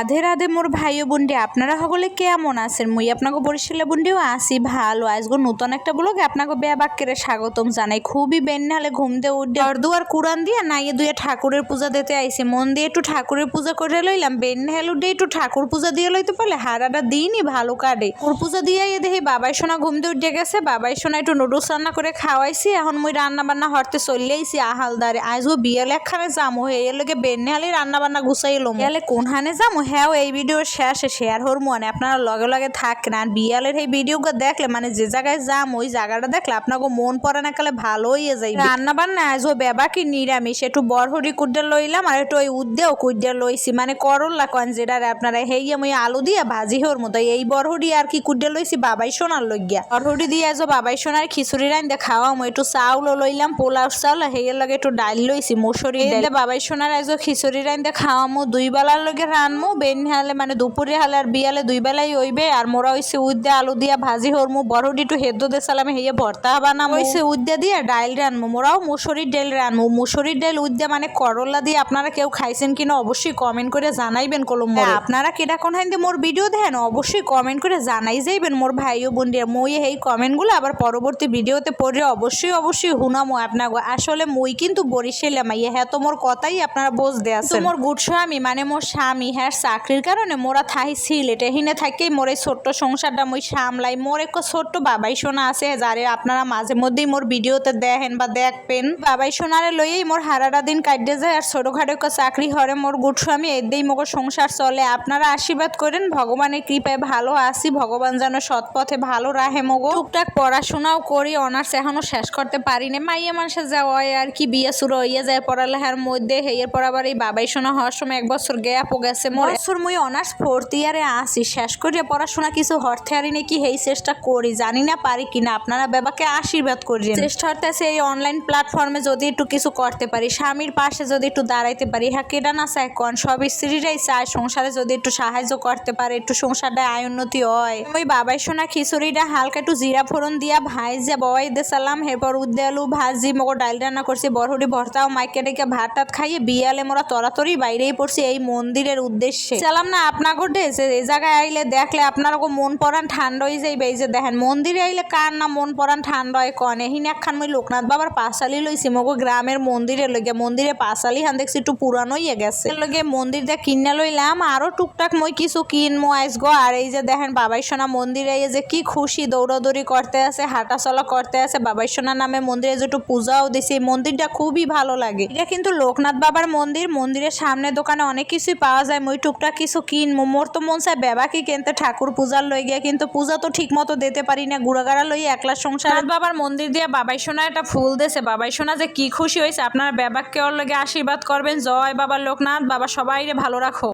রাধে রাধে মোর ভাই বোনটি, আপনারা সকলে কেমন আছেন? মুই আপনাকে বরিশালে বোনটিও আসি ভালো। আজগো নতুন একটা ব্লগে আপনাকে বেয়া বাক্যের স্বাগতম জানাই। খুবই বেন্নালে ঘুম দিয়ে উঠে দুয়ার কুরান দিয়ে নাইয়ে দুয়ে ঠাকুরের পূজা দিতে আইসি মন দিয়ে একটু ঠাকুরের পূজা করে লইলাম বেন্নাল উঠে একটু ঠাকুর পূজা দিয়ে লইতে পারলে হারাটা দিনই ভালো কাটে। ঠাকুর পূজা দিয়ে আইয়ে দেখি বাবাই সোনা ঘুম দিয়ে উঠে গেছে, বাবাই সোনা একটু নুডলস রান্না করে খাওয়াইছি। এখন মুই রান্না বান্না হরতে চলে আইসি আহালদারে। আজও বিয়ালে একখানে যামো হে এর লগে বেন্নালে রান্না বান্না গুছাইলাম বিয়ালে কোনখানে যামো হ্যাঁ এই ভিডিওর শেষে শেয়ার হর মনে আপনারা লগে লগে থাকেন। আর বিয়ালের এই ভিডিওগুলো দেখলে মানে যে জায়গায় যাম ওই জায়গাটা দেখলে আপনাকে মন পড়ে না কালে ভালোই যাই রান্না বান্না আজও বেবা কি নিরামিষ একটু বরহরি কুড্ডা লইলাম আর একটু ওই উদ্দেও কুড্ডা লইছি। মানে করল্লা কন যেটা আপনারা হেই আমি আলু দিয়ে ভাজি হর মতো এই বরহরি আর কি কুড্ডা লইছি বাবাই সোনার লইগিয়া বরহরি দিয়ে আজও বাবাই সোনার খিচুড়ি রান দিয়ে খাওয়াম একটু চাউলও লইলাম পোলাও চাউল হেয়ের লগে একটু ডাল লইছি মুসুরি বাবাই সোনার আজও খিচুড়ি রান দিয়ে খাওয়ামো দুই বেলার লগে রানমু বেন হালে মানে দুপুরে হালে আর বিয়ালে দুই বেলাই হইবে আর মোরা হইছে উদ্দে আলু দিয়া ভাজি হরমু একটু হেদ্দ দে সালামে হেয়ে ভর্তা বানামু। হইছে উদ্দে দিয়ে ডাইল রানমু মোরাও মুসুরির ডাল রানমু। মুসুরির ডাল উদ্দে মানে করলা দিয়ে আপনারা কেউ খাইছেন কিনা অবশ্যই কমেন্ট করে জানাইবেন কলম আপনারা কেডা কোন হাইন্দে মোর ভিডিও দেখেন অবশ্যই কমেন্ট করে জানাই যাইবেন মোর ভাই ও বোনদের। মই এই কমেন্টগুলো আবার পরবর্তী ভিডিওতে পড়ে অবশ্যই অবশ্যই হুনামো আপনাকে আসলে মই কিন্তু বরিশালে মাইয়া হ্যাঁ তো মোর কথাই আপনারা বুঝতে আছেন। মোর গুড স্বামী মানে মোর স্বামী হ্যাঁ চাকরির কারণে মোরা থাই সিলেটে হিনে থাকেই মোর এই ছোট্ট সংসারটা মই সামলাই। মোর এক ছোট্ট বাবাই সোনা আছে, যারে আপনারা মাঝে মধ্যেই মোর ভিডিওতে দেখেন বা দেখবেন। বাবাই সোনারে লইয়েই মোর হারাটা দিন কাটতে যায় আর ছোটখাটো চাকরি হরে মোর গুড স্বামী এদেই মোর সংসার চলে। আপনারা আশীর্বাদ করেন, ভগবানের কৃপায় ভালো আছি, ভগবান যেন সৎ পথে ভালো রাহে মগো। টুকটাক পড়াশোনাও করি, অনার্স এখনও শেষ করতে পারি না মাইয়া মানুষের যাওয়া আর কি, বিয়ে শুরু হইয়া যায় পড়ালেখার মধ্যে। হেয়ের পর আবার এই বাবাই শোনা হওয়ার সময় এক বছর গ্যাপও গেছে মোর। বছর মুই অনার্স ফোর্থ ইয়ারে আসি শেষ করিয়া পড়াশোনা কিছু হরতে হারি নাকি হেই চেষ্টা করি। জানি না পারি কিনা, আপনারা বাবাকে আশীর্বাদ করেন চেষ্টা হরতেছে এই অনলাইন প্ল্যাটফর্মে যদি একটু কিছু করতে পারি, স্বামীর পাশে যদি একটু দাঁড়াইতে পারি হ্যাঁ কেডা না চায় কন, সব স্ত্রীরাই চায় সংসারে যদি একটু সাহায্য করতে পারে, একটু সংসারটা আয় উন্নতি হয়। ওই বাবাই শোনা খিচুড়িটা হালকা একটু জিরা ফোড়ন দিয়া ভাই যে বয় দে সালাম, এরপর উদ্দে আলু ভাজি মগো ডাল রান্না করছি বরহুড়ি ভর্তাও মাইকে ডেকে ভাত টাত খাইয়ে বিয়ালে মোরা তরাতরি বাইরেই পড়ছি। এই মন্দিরের উদ্দেশ্যে চালাম না আপনার আপনাকে যে এই জায়গায় আইলে দেখলে আপনার মন পরান ঠান্ডা হয়ে যাইবে। এই যে দেখেন, মন্দিরে আইলে কার না মন পরান ঠান্ডা হয় কন? এহিন একখান মই লোকনাথ বাবার পাঁচালি লইছি, মগো গ্রামের মন্দিরে লইগে মন্দিরে পাঁচালি হান দেখছি একটু পুরানো হইয়া গেছে। লগে মন্দির দিয়ে কিনা লইলাম, আরও টুকটাক মই কিছু কিনমো আইসগো আর এই যে দেখেন, বাবাই সোনা মন্দিরে এই যে কি খুশি দৌড়াদৌড়ি করতে আছে হাঁটা চলা করতে আছে, বাবাই সোনা নামে মন্দিরে যে একটু পূজাও দিছি, এই মন্দিরটা খুবই ভালো লাগে। এটা কিন্তু লোকনাথ বাবার মন্দির, মন্দিরের সামনে দোকানে অনেক কিছুই পাওয়া যায়, মই টুকটাক কিছু কিনবো মোর তো মন চায় বেবাকে কিনতে ঠাকুর পূজার লই গিয়া, কিন্তু পূজা তো ঠিক মতো দিতে পারি না। গুড়াগাড়া লই একলা সংসার। বাবার মন্দির দিয়া বাবাই সোনা একটা ফুল দেছে। বাবাই সোনা যে কি খুশি হয়েছে আপনার বেবাককে ওর লগে আশীর্বাদ করবেন। জয় বাবা লোকনাথ। বাবা সবাইরে ভালো রাখো।